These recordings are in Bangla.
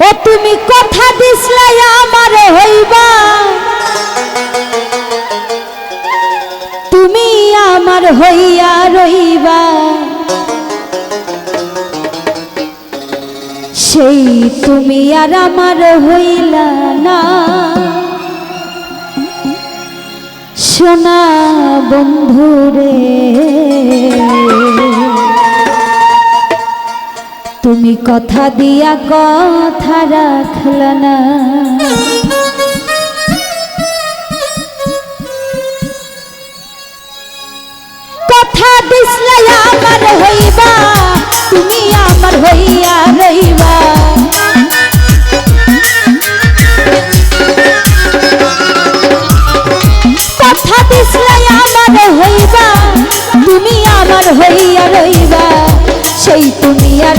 ও তুমি কথা দিসলাই আমার হইবা। তুমি আমার হইয়া রইবা। সেই তুমি আর আমার হইলা না। সোনা বন্ধুরে। তুমি কথা দিয়া কথা রাখল না। কথা দিসলাই আমার হইবা, তুমি আমার হইয়া রইবা। কথা দিসলাই আমার হইবা, তুমি আমার হইয়া রইবা। সেই তুমি আর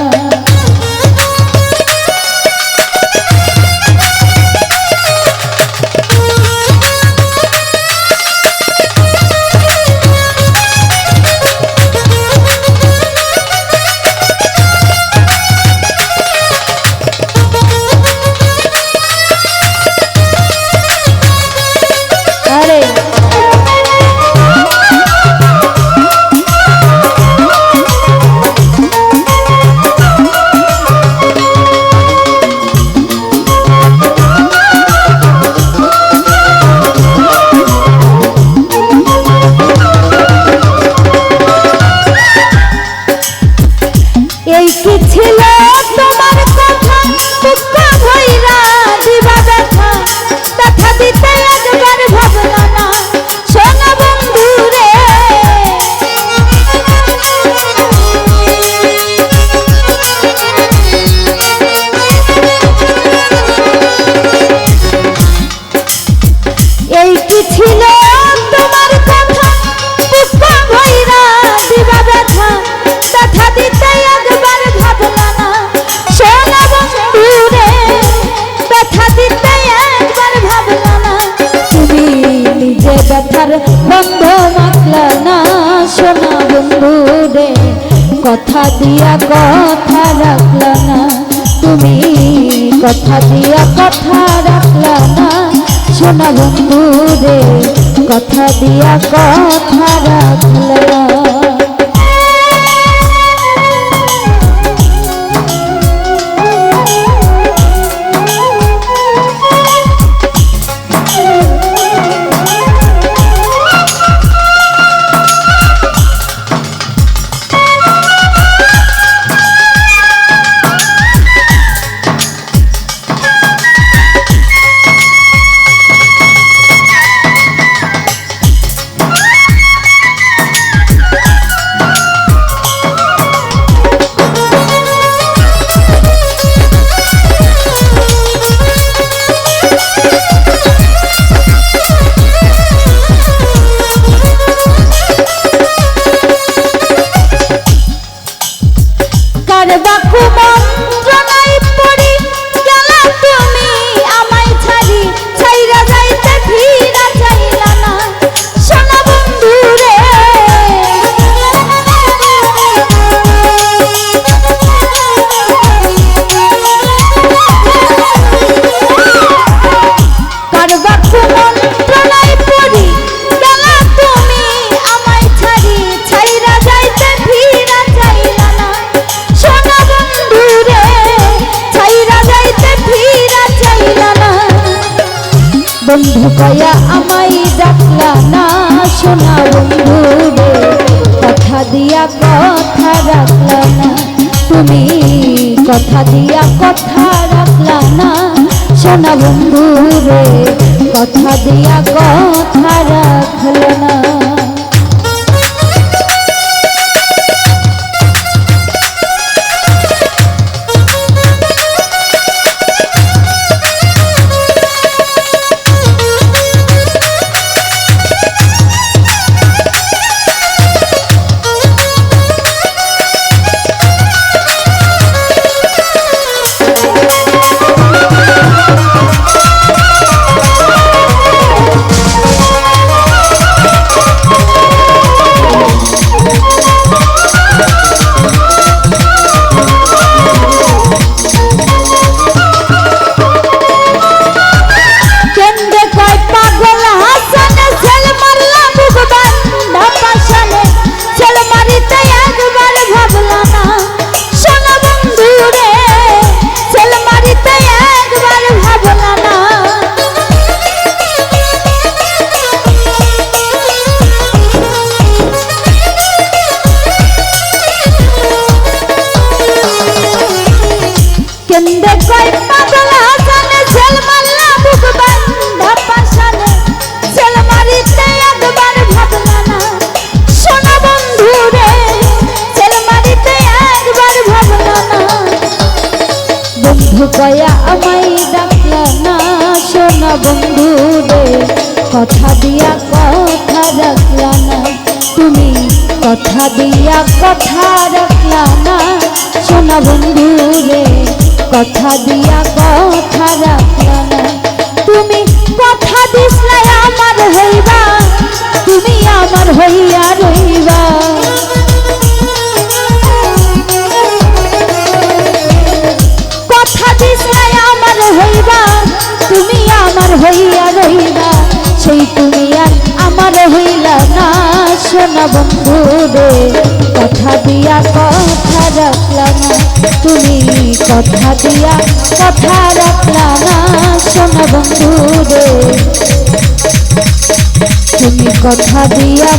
এসেছিল ব্যথার বন্ধ মাখলা না সোনা বন্ধু রে কথা দিয়া কথা রাখলা না, তুমি কথা দিয়া কথা রাখলা না সোনা বন্ধু রে কথা দিয়া কথা রাখলা। কার বাকু মন্ত্রণায় পড়ি গেলা তুমি আমায় কয়া আমায় ডাকলা না শোনা বন্ধু রে কথা দিয়া কথা রাখলা না। তুমি কথা দিয়া কথা রাখলা না শোনা বন্ধু রে কথা দিয়া কথা রাখলা না। বন্ধু না, সোনা বন্ধু রে। কথা দিয়া কথা রাখলা না, তুমি কথা দিয়া কথা রাখলা না, সোনা বন্ধু রে। কথা দিয়া কথা রাখলা না, তুমি কথা দিস না আমার হইবা, তুমি আমার হইবা। হইয়া রইবা সেই তুমি আর আমার হইলা না। সোনা বন্ধু রে, কথা দিয়া কথা রাখলা তুমি কথা দিয়া কথা রাখলা না, সোনা বন্ধু রে। তুমি কথা দিয়া